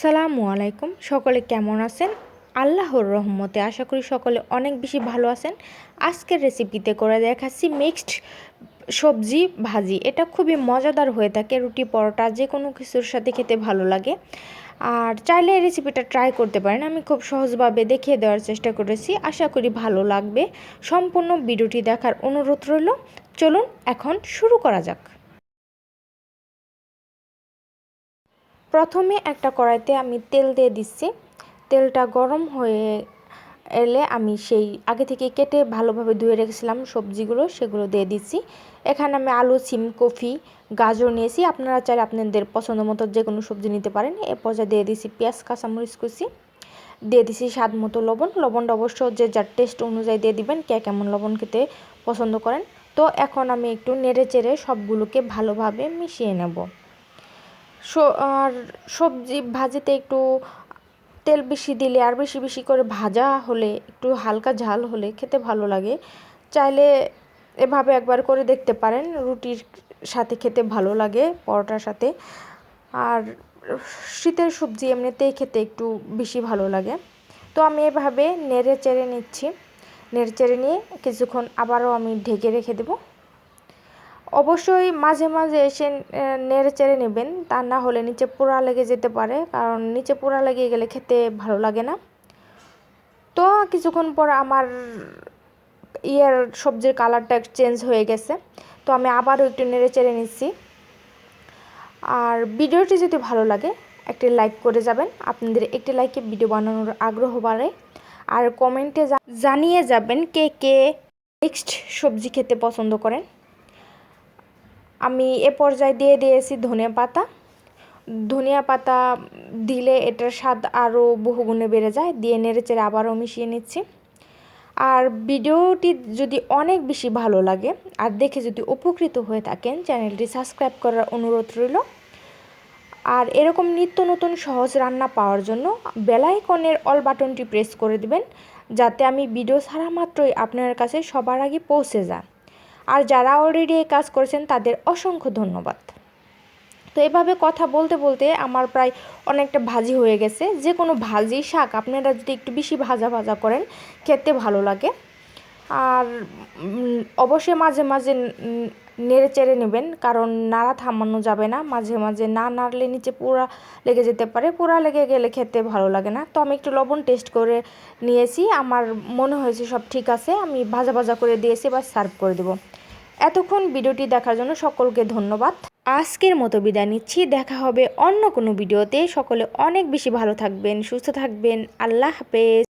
আসসালামু আলাইকুম। সকলে কেমন আছেন? আল্লাহর রহমতে আশা করি সকলে অনেক বেশি ভালো আছেন। আজকের রেসিপিতে করে দেখাচ্ছি মিক্সড সবজি ভাজি। এটা খুবই মজাদার হয়ে থাকে, রুটি পরোটা যে কোনো কিছুর সাথে খেতে ভালো লাগে। আর চাইলে এই রেসিপিটা ট্রাই করতে পারেন। আমি খুব সহজভাবে দেখিয়ে দেওয়ার চেষ্টা করেছি। আশা করি ভালো লাগবে। সম্পূর্ণ ভিডিওটি দেখার অনুরোধ রইল। চলুন, এখন শুরু করা যাক। প্রথমে একটা কড়াইতে আমি তেল দিয়ে দিচ্ছি। তেলটা গরম হয়ে এলে আমি সেই আগে থেকে কেটে ভালোভাবে ধুয়ে রেখেছিলাম সবজিগুলো, সেগুলো দিয়ে দিচ্ছি। এখানে আমি আলু, সিম, কফি, গাজর নিয়েছি। আপনারা চাইলে আপনাদের পছন্দ মতো যে কোনো সবজি নিতে পারেন। এ পর্যায়ে দিয়ে দিচ্ছি পেঁয়াজ, কাঁচামরিচ কুচি। দিয়ে দিচ্ছি স্বাদ মতো লবণ। লবণটা অবশ্য যে যার টেস্ট অনুযায়ী দিয়ে দিবেন, কে কেমন লবণ খেতে পছন্দ করেন। তো এখন আমি একটু নেড়ে চেড়ে সবগুলোকে ভালোভাবে মিশিয়ে নেব। আর সবজি ভাজিতে একটু তেল বেশি দিলে, আর বেশি বেশি করে ভাজা হলে, একটু হালকা ঝাল হলে খেতে ভালো লাগে। চাইলে এভাবে একবার করে দেখতে পারেন, রুটির সাথে খেতে ভালো লাগে, পরোটার সাথে। আর শীতের সবজি এমনিতেই খেতে একটু বেশি ভালো লাগে। তো আমি এভাবে নেড়ে চেড়ে নিচ্ছি। নেড়ে চেড়ে নিয়ে কিছুক্ষণ আবারও আমি ঢেকে রেখে দেবো। অবশ্যই মাঝে মাঝে এসে নেড়ে চেড়ে নেবেন। তা না হলে নিচে পোড়া লেগে যেতে পারে, কারণ নিচে পোড়া লেগে গেলে খেতে ভালো লাগে না। তো কিছুক্ষণ পর আমার ইয়ের সবজির কালারটা চেঞ্জ হয়ে গেছে। তো আমি আবারও একটু নেড়ে চেড়ে নিচ্ছি। আর ভিডিওটি যদি ভালো লাগে, একটি লাইক করে যাবেন। আপনাদের একটি লাইকে ভিডিও বানানোর আগ্রহ বাড়ে। আর কমেন্টে জানিয়ে যাবেন কে কে নেক্সট সবজি খেতে পছন্দ করেন। আমি এ পর্যায়ে দিয়ে দিয়েছি ধনিয়া পাতা। ধনিয়া পাতা দিলে এটার স্বাদ আরও বহুগুণে বেড়ে যায়। দিয়ে নেড়ে চেড়ে আবারও মিশিয়ে নিচ্ছি। আর ভিডিওটি যদি অনেক বেশি ভালো লাগে, আর দেখে যদি উপকৃত হয়ে থাকেন, চ্যানেলটি সাবস্ক্রাইব করার অনুরোধ রইল। আর এরকম নিত্য নতুন সহজ রান্না পাওয়ার জন্য বেলাইকনের অল বাটনটি প্রেস করে দিবেন, যাতে আমি ভিডিও ছাড়া মাত্রই আপনার কাছে সবার আগে পৌঁছে যায় আর যারা অলরেডি এই কাজ করেছেন, তাদের অসংখ্য ধন্যবাদ। তো এভাবে কথা বলতে বলতে আমার প্রায় অনেকটা ভাজি হয়ে গেছে। যে কোনো ভাজি, শাক, আপনারা যদি একটু বেশি ভাজা ভাজা করেন, খেতে ভালো লাগে। আর অবশ্যই মাঝে মাঝে নেড়ে চেড়ে নেবেন, কারণ নাড়া থামানো যাবে না। মাঝে মাঝে না নাড়লে নিচে পোড়া লেগে যেতে পারে। পোড়া লেগে গেলে খেতে ভালো লাগে না। তো আমি একটু লবণ টেস্ট করে নিয়েছি। আমার মনে হয়েছে সব ঠিক আছে। আমি ভাজা ভাজা করে দিয়েছি বা সার্ভ করে দেবো। এতক্ষণ ভিডিওটি দেখার জন্য সকলকে ধন্যবাদ। আজকের মতো বিদায় নিচ্ছি। দেখা হবে অন্য কোনো ভিডিওতে। সকলে অনেক বেশি ভালো থাকবেন, সুস্থ থাকবেন। আল্লাহ হাফেজ।